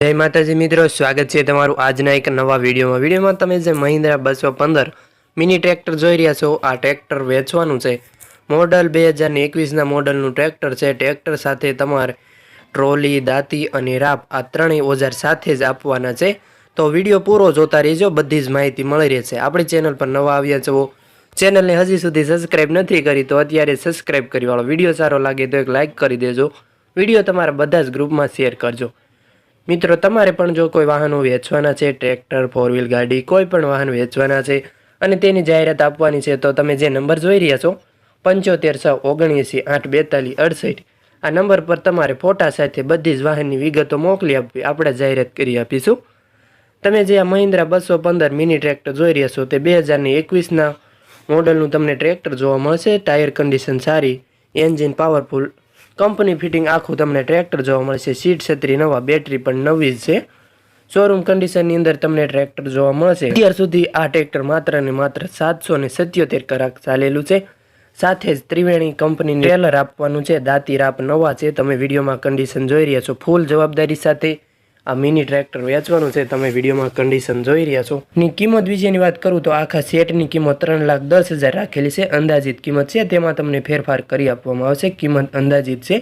જય માતાજી મિત્રો, સ્વાગત છે તમારું આજના એક નવા વિડીયોમાં. વિડીયોમાં તમે જે મહિન્દ્રા બસો પંદર મિની ટ્રેક્ટર જોઈ રહ્યા છો, આ ટ્રેક્ટર વેચવાનું છે. મોડલ બે હજાર એકવીસના મોડલનું ટ્રેક્ટર છે. ટ્રેક્ટર સાથે તમારે ટ્રોલી, દાંતી અને રાપ આ ત્રણેય ઓજાર સાથે જ આપવાના છે. તો વીડિયો પૂરો જોતા રહેજો, બધી જ માહિતી મળી રહેશે. આપણી ચેનલ પર નવા આવ્યા છો, ચેનલને હજી સુધી સબસ્ક્રાઈબ નથી કરી, તો અત્યારે સબસ્ક્રાઇબ કરી વાળો. વીડિયો સારો લાગે તો એક લાઇક કરી દેજો. વીડિયો તમારા બધા જ ગ્રુપમાં શેર કરજો. મિત્રો, તમારે પણ જો કોઈ વાહનો વેચવાના છે, ટ્રેક્ટર ફોર વ્હીલ ગાડી, કોઈ પણ વાહન વેચવાના છે અને તેની જાહેરાત આપવાની છે, તો તમે જે નંબર જોઈ રહ્યા છો, પંચોતેર છ ઓગણએંસી આઠ બેતાલીસ અડસઠ, આ નંબર પર તમારે ફોટા સાથે બધી જ વાહનની વિગતો મોકલી આપવી. આપણે જાહેરાત કરી આપીશું. તમે જે આ મહિન્દ્રા બસો પંદર મિની ટ્રેક્ટર જોઈ રહ્યા છો, તે બે હજારની એકવીસના મોડલનું તમને ટ્રેક્ટર જોવા મળશે. ટાયર કન્ડિશન સારી એન્જિન પાવરફુલ કંપની ફિટિંગ આખું તમને ટ્રેક્ટર જોવા મળશે. સીટ છત્રી, નવા બેટરી પણ નવી જ છે. શોરૂમ કન્ડિશનની અંદર તમને ટ્રેક્ટર જોવા મળશે. અત્યાર સુધી આ ટ્રેક્ટર માત્ર ને માત્ર સાતસો ને સત્યોતેર કલાક ચાલેલું છે. સાથે જ ત્રિવેણી કંપનીની ટ્રેલર આપવાનું છે. દાંતી રાપ નવા છે. તમે વિડીયોમાં કન્ડિશન જોઈ રહ્યા છો. ફૂલ જવાબદારી સાથે આ મિની ટ્રેક્ટર વેચવાનું છે. તમે વિડીયોમાં કન્ડિશન જોઈ રહ્યા છો. ની કિંમત વિશેની વાત કરું તો આખા સેટની કિંમત ત્રણ લાખ દસ હજાર રાખેલી છે. અંદાજિત કિંમત છે. તેમાં તમને ફેરફાર કરી આપવામાં આવશે. કિંમત અંદાજિત છે.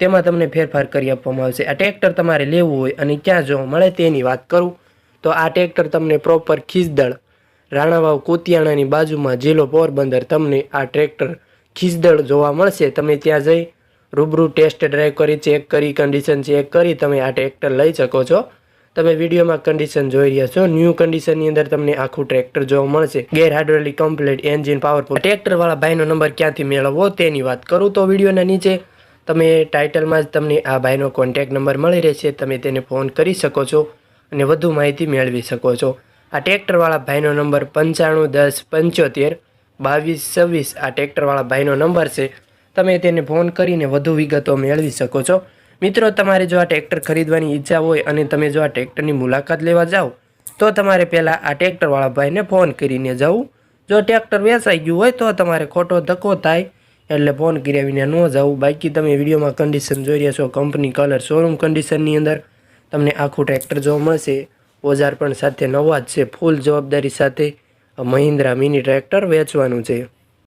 તેમાં તમને ફેરફાર કરી આપવામાં આવશે. આ ટ્રેક્ટર તમારે લેવું હોય અને ક્યાં જોવા મળે તેની વાત કરું તો આ ટ્રેક્ટર તમને પ્રોપર ખીસદળ, રાણાવાવ કોતિયાણાની બાજુમાં જિલ્લો પોરબંદર તમને આ ટ્રેક્ટર ખીસદળ જોવા મળશે. તમે ત્યાં જઈ રૂબરૂ ટેસ્ટ ડ્રાઈવ કરી, ચેક કરી કન્ડિશન ચેક કરી, તમે આ ટ્રેક્ટર લઈ શકો છો. તમે વિડીયોમાં કન્ડિશન જોઈ રહ્યા છો. ન્યૂ કન્ડિશનની અંદર તમને આખું ટ્રેક્ટર જોવા મળશે. Gear hydraulic complete engine powerful ટ્રેક્ટરવાળા ભાઈનો નંબર ક્યાંથી મેળવવો તેની વાત કરું તો વિડીયોના નીચે તમે ટાઇટલમાં જ તમને આ ભાઈનો કોન્ટેક નંબર મળી રહેશે. તમે તેને ફોન કરી શકો છો અને વધુ માહિતી મેળવી શકો છો. આ ટ્રેક્ટરવાળા ભાઈનો નંબર પંચાણું દસ પંચોતેર બાવીસ છવ્વીસ આ ટ્રેક્ટરવાળા ભાઈનો નંબર છે. તમે તેને ફોન કરીને વધુ વિગતો મેળવી શકો છો. મિત્રો, તમારે જો આ ટ્રેક્ટર ખરીદવાની ઈચ્છા હોય અને તમે જો આ ટ્રેક્ટરની મુલાકાત લેવા જાઓ, તો તમારે પહેલાં આ ટ્રેક્ટરવાળા ભાઈને ફોન કરીને જવું. જો ટ્રેક્ટર વેચાઈ ગયું હોય, તો તમારે ખોટો ધક્કો થાય, એટલે ફોન કર્યા વિના ન જવું. બાકી તમે વિડીયોમાં કન્ડિશન જોઈ રહ્યા છો કંપની કલર શોરૂમ કન્ડિશનની અંદર. તમને આખું ટ્રેક્ટર જોવા મળશે, ઓજાર પણ સાથે નવા જ છે ફૂલ જવાબદારી સાથે મહિન્દ્રા મિની ટ્રેક્ટર વેચવાનું છે.